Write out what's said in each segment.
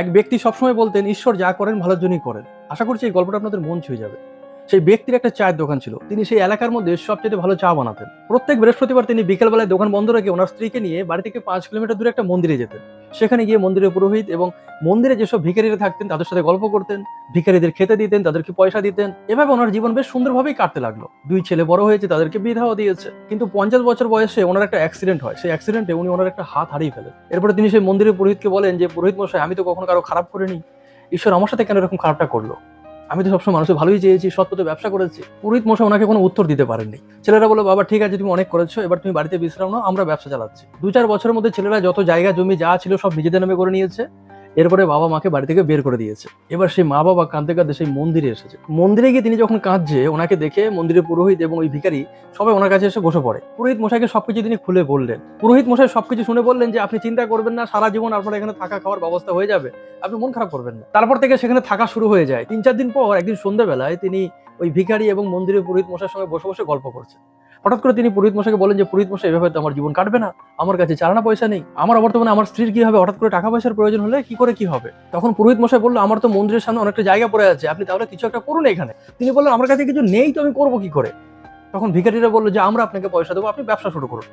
এক ব্যক্তি সবসময় বলতেন, ঈশ্বর যা করেন ভালোর জন্যই করেন। আশা করছি এই গল্পটা আপনাদের মন ছুঁয়ে যাবে। সেই ব্যক্তির একটা চায়ের দোকান ছিল। তিনি সেই এলাকার মধ্যে সবচেয়ে ভালো চা বানাতেন। প্রত্যেক বৃহস্পতিবার তিনি বিকেলবেলায় দোকান বন্ধ রেখে ওনার স্ত্রীকে নিয়ে বাড়ি থেকে পাঁচ কিলোমিটার দূরে একটা মন্দিরে যেতেন। সেখানে গিয়ে মন্দিরের পুরোহিত এবং মন্দিরে যেসব ভিখারিরা থাকতেন, তাদের সাথে গল্প করতেন, ভিখারিদের খেতে দিতেন, তাদেরকে পয়সা দিতেন। এভাবে ওনার জীবন বেশ সুন্দরভাবেই কাটতে লাগল। দুই ছেলে বড় হয়েছে, তাদেরকে বিধাও দিয়েছে। কিন্তু পঞ্চাশ বছর বয়সে ওনার একটা অ্যাক্সিডেন্ট হয়। সেই অ্যাক্সিডেন্টে উনি ওনার একটা হাত হারিয়ে ফেলেন। এরপরে তিনি সেই মন্দিরের পুরোহিতকে বলেন যে, পুরোহিত মশাই, আমি তো কখনো কারও খারাপ করিনি। ঈশ্বর আমার সাথে কেন এরকম খারাপটা করল? আমি তো সবসময় মানুষের ভালোই চেয়েছি, সৎ ব্যবসা করেছি। পুরোহিত মশাই ওনাকে কোনো উত্তর দিতে পারেননি। ছেলেরা বলো বাবা, ঠিক আছে, তুমি অনেক করেছ, এবার তুমি বাড়িতে বিশ্রাম নাও, আমরা ব্যবসা চালাচ্ছি। দু চার বছরের মধ্যে ছেলেরা যত জায়গা জমি যা ছিল সব নিজেদের নামে করে নিয়েছে। এরপরে বাবা মাকে বাড়ি থেকে বের করে দিয়েছে। এবার সেই মা বাবা কাঁদতে কাঁদতে সেই মন্দিরে এসেছে। মন্দিরে গিয়ে তিনি যখন কাঁদছে, ওনাকে দেখে মন্দিরের পুরোহিত এবং ওই ভিকারি সবাই ওনার কাছে এসে বসে পড়ে। পুরোহিত মশাইকে সবকিছু তিনি খুলে বললেন। পুরোহিত মশাই সবকিছু শুনে বললেন যে, আপনি চিন্তা করবেন না, সারা জীবন আপনার এখানে থাকা খাওয়ার ব্যবস্থা হয়ে যাবে। আপনি মন খারাপ করবেন না। তারপর থেকে সেখানে থাকা শুরু হয়ে যায়। তিন চার দিন পর একদিন সন্ধ্যাবেলায় তিনি ওই ভিখারি এবং মন্দিরের পুরোহিত মশার সঙ্গে বসে বসে গল্প করছে হঠাৎ করে তিনি পুরোহিত মশাকে বলেন যে, পুরোহিত মশাই, এভাবে তো আমার জীবন কাটবে না। আমার কাছে চালানা পয়সা নেই। আমার বর্তমানে আমার স্ত্রীর কি হবে? হঠাৎ করে টাকা পয়সার প্রয়োজন হলে কি করে কি হবে? তখন পুরোহিত মশাই বলল, আমার তো মন্দিরের সামনে অনেকটা জায়গা পড়ে আছে। আপনি তাহলে কিছু একটা করুন এখানে। তিনি বললেন, আমার কাছে কিছু নেই তো আমি করব কি করে? তখন ভিখারিরা বলল যে, আমরা আপনাকে পয়সা দেবো, আপনি ব্যবসা শুরু করুন।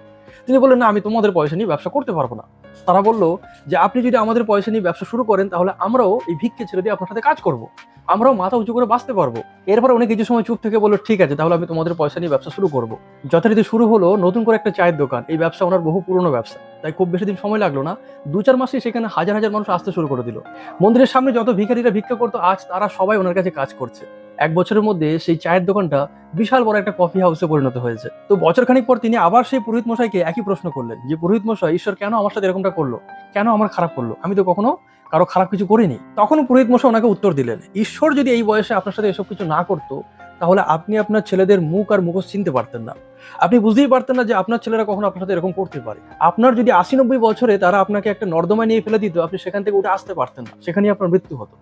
তিনি বললেন, না, আমি তোমাদের পয়সা নিয়ে ব্যবসা করতে পারব না। তারা বলল যে, আপনি যদি আমাদের পয়সা নিয়ে ব্যবসা শুরু করেন, তাহলে আমরাও এই ভিক্ষে ছেড়ে দিয়ে আপনার সাথে কাজ করব। আমরাও মাথা উঁচু করে বাঁচতে পারব। এরপর উনি কিছু সময় চুপ থেকে বলল, ঠিক আছে, তাহলে আমি তোমাদের পয়সা নিয়ে ব্যবসা শুরু করব। যথারীতি শুরু হলো নতুন করে একটা চায়ের দোকান। এই ব্যবসা ওনার বহু পুরনো ব্যবসা। তাই খুব বেশি দিন সময় লাগল না। দু চার মাসে সেখানে হাজার হাজার মানুষ আসতে শুরু করে দিল। মন্দিরের সামনে যত ভিখারিরা ভিক্ষা করতো, আজ তারা সবাই ওনার কাছে কাজ করছে। এক বছরের মধ্যে সেই চায়ের দোকানটা বিশাল বড় একটা কফি হাউসে পরিণত হয়েছে। তো বছর খানিক পর তিনি আবার সেই পুরোহিত মশাইকে একই প্রশ্ন করলেন যে, পুরোহিত মশাই, ঈশ্বর কেন আমার সাথে এরকমটা করল? কেন আমার খারাপ করল? আমি তো কখনো কারও খারাপ কিছু করিনি। তখন পুরোহিত মশাই ওনাকে উত্তর দিলেন, ঈশ্বর যদি এই বয়সে আপনার সাথে এসব কিছু না করতো তাহলে আপনি আপনার ছেলেদের মুখ আর মুখোশ চিনতে পারতেন না। আপনি বুঝতেই পারতেন না যে আপনার ছেলেরা কখনো আপনার সাথে এরকম করতে পারে। আপনার যদি আশি নব্বই বছরে তারা আপনাকে একটা নর্দমায় নিয়ে ফেলে দিত, আপনি সেখান থেকে উঠে আসতে পারতেন না। সেখানেই আপনার মৃত্যু হতো।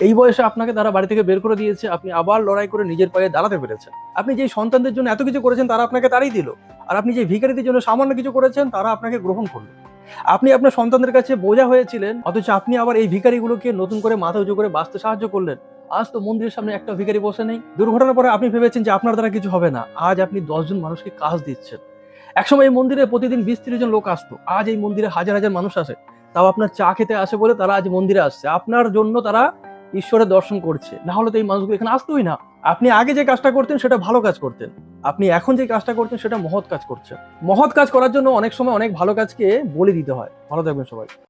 এই বয়সে আপনাকে তারা বাড়ি থেকে বের করে দিয়েছে, আপনি আবার লড়াই করে নিজের পায়ে দাঁড়াতে পেরেছেন। আপনি যে সন্তানদের জন্য এত কিছু করেছেন, তারা আপনাকে তাড়িয়ে দিল। আর আপনি যে ভিখারিদের জন্য সামান্য কিছু করেছেন, তারা আপনাকে গ্রহণ করল। আপনি আপনার সন্তানদের কাছে বোঝা হয়েছিলেন, অথচ আপনি আবার এই ভিখারিগুলোকে নতুন করে মাথা উঁচু করে বাঁচতে সাহায্য করলেন। আজ তো মন্দিরের সামনে একটা ভিখারি বসে নেই। দুর্ঘটনার পরে আপনি ভেবেছেন যে আপনার দ্বারা কিছু হবে না। আজ আপনি দশজন মানুষকে কাজ দিচ্ছেন। একসময় এই মন্দিরে প্রতিদিন বিশ ত্রিশ জন লোক আসতো। আজ এই মন্দিরে হাজার হাজার মানুষ আসে। তাও আপনার চা খেতে আসে বলে তারা আজ মন্দিরে আসছে। আপনার জন্য তারা ঈশ্বরের দর্শন করছে। না হলে তো এই মানুষগুলো এখানে আসতোই না। আপনি আগে যে কাজটা করতেন, সেটা ভালো কাজ করতেন। আপনি এখন যে কাজটা করছেন, সেটা মহৎ কাজ করছেন। মহৎ কাজ করার জন্য অনেক সময় অনেক ভালো কাজকে বলে দিতে হয়। ভালো থাকবেন সবাই।